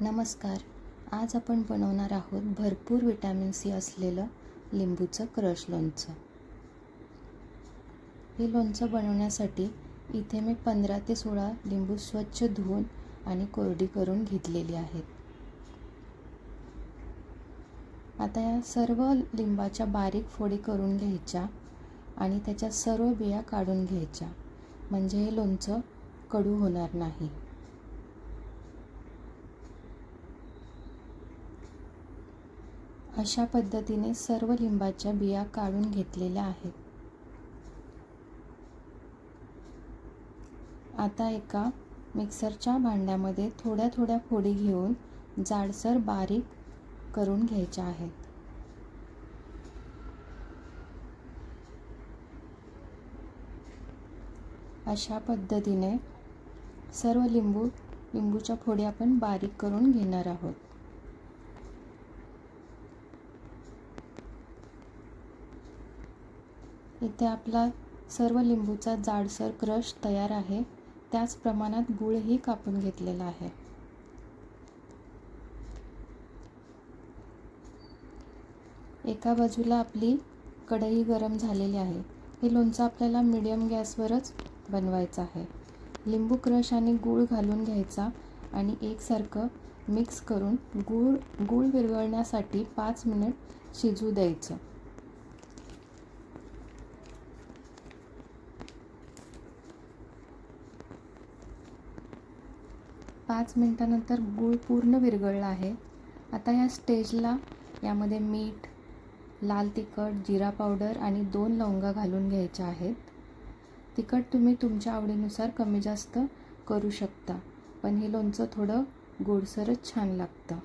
नमस्कार. आज आपण बनवणार आहोत भरपूर विटॅमिन सी असलेलं लिंबूचं क्रश लोणचं. हे लोणचं बनवण्यासाठी इथे मी पंधरा ते सोळा लिंबू स्वच्छ धुवून आणि कोरडी करून घेतलेली आहेत. आता या सर्व लिंबाच्या बारीक फोडी करून घ्यायच्या आणि त्याच्या सर्व बिया काढून घ्यायच्या. म्हणजे हे लोणचं कडू होणार नाही. अशा पद्धतीने सर्व लिंबाच्या बिया काढून घेतलेल्या आहेत. आता एका मिक्सरच्या भांड्यामध्ये थोड्या थोड्या फोडी घेऊन जाडसर बारीक करून घ्यायच्या आहेत. अशा पद्धतीने सर्व लिंबू लिंबूच्या फोडी आपण बारीक करून घेणार आहोत. इथे आपला सर्व लिंबूचा जाडसर क्रश तयार आहे. त्याच प्रमाणात गूळही कापून घेतलेला आहे. एका बाजूला आपली कढई गरम झालेली आहे. हे लोणचं आपल्याला मीडियम गॅसवरच बनवायचं आहे. लिंबू क्रश आणि गूळ घालून घ्यायचा आणि एकसारखं मिक्स करून गूळ गूळ विरघळण्यासाठी पाच मिनिट शिजू द्यायचं. पाच मिनटानंतर गूळ पूर्ण विरघळला आहे. आता या स्टेजला यामध्ये मीठ लाल तिखट जिरा पावडर आणि दोन लवंगा घालून घ्यायच्या आहेत. तिखट तुम्ही तुमच्या आवडीनुसार कमी जास्त करू शकता पण हे लोणचं थोडं गोडसरच छान लागतं.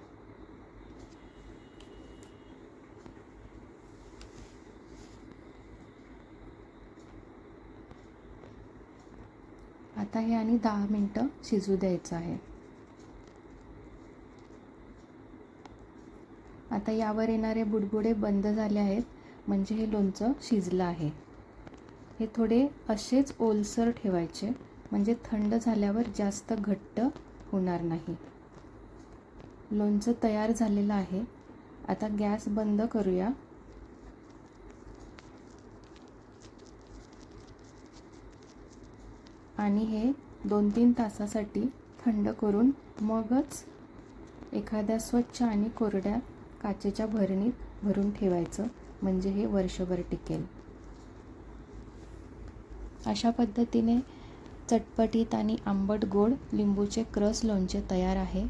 आता हे आणि दहा मिनटं शिजू द्यायचं आहे. आता यावर येणारे बुडबुडे बंद झाले आहेत. म्हणजे हे लोणचं शिजलं आहे. हे थोडे असेच ओलसर ठेवायचे. म्हणजे थंड झाल्यावर जास्त घट्ट होणार नाही. लोणचं तयार झालेलं आहे. आता गॅस बंद करूया. आणि हे दोन तीन तासासाठी थंड करून मगच एखाद्या स्वच्छ आणि कोरड्या काचेच्या भरणीत भरून ठेवायचं म्हणजे हे वर्षभर टिकेल. अशा पद्धतीने चटपटीत आणि आंबट गोड लिंबूचे क्रस लोणचे तयार आहे.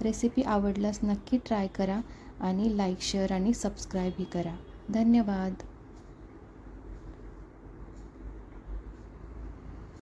रेसिपी आवडल्यास नक्की ट्राय करा आणि लाईक शेअर आणि सबस्क्राईबही करा. धन्यवाद.